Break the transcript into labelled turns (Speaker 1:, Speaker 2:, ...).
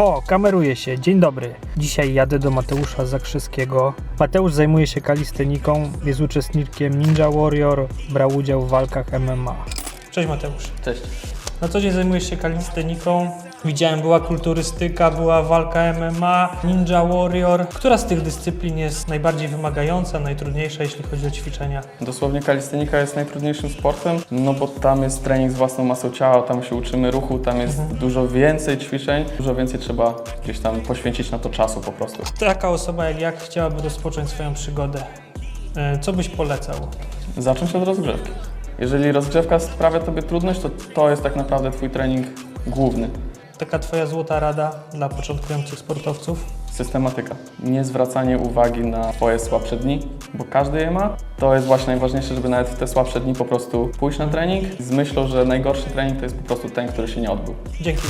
Speaker 1: O, kameruje się. Dzień dobry. Dzisiaj jadę do Mateusza Zakrzyskiego. Mateusz zajmuje się kalisteniką, jest uczestnikiem Ninja Warrior, brał udział w walkach MMA. Cześć Mateusz.
Speaker 2: Cześć.
Speaker 1: Na co dzień zajmujesz się kalisteniką. Widziałem, była kulturystyka, była walka MMA, Ninja Warrior. Która z tych dyscyplin jest najbardziej wymagająca, najtrudniejsza, jeśli chodzi o ćwiczenia?
Speaker 2: Dosłownie kalistenika jest najtrudniejszym sportem, no bo tam jest trening z własną masą ciała, tam się uczymy ruchu, tam jest dużo więcej ćwiczeń, dużo więcej trzeba gdzieś tam poświęcić na to czasu po prostu.
Speaker 1: Taka osoba jak ja chciałaby rozpocząć swoją przygodę. E, Co byś polecał?
Speaker 2: Zacząć od rozgrzewki. Jeżeli rozgrzewka sprawia Tobie trudność, to to jest tak naprawdę Twój trening główny.
Speaker 1: Taka twoja złota rada dla początkujących sportowców?
Speaker 2: Systematyka. Nie zwracanie uwagi na Twoje słabsze dni, bo każdy je ma. To jest właśnie najważniejsze, żeby nawet w te słabsze dni po prostu pójść na trening z myślą, że najgorszy trening to jest po prostu ten, który się nie odbył.
Speaker 1: Dzięki.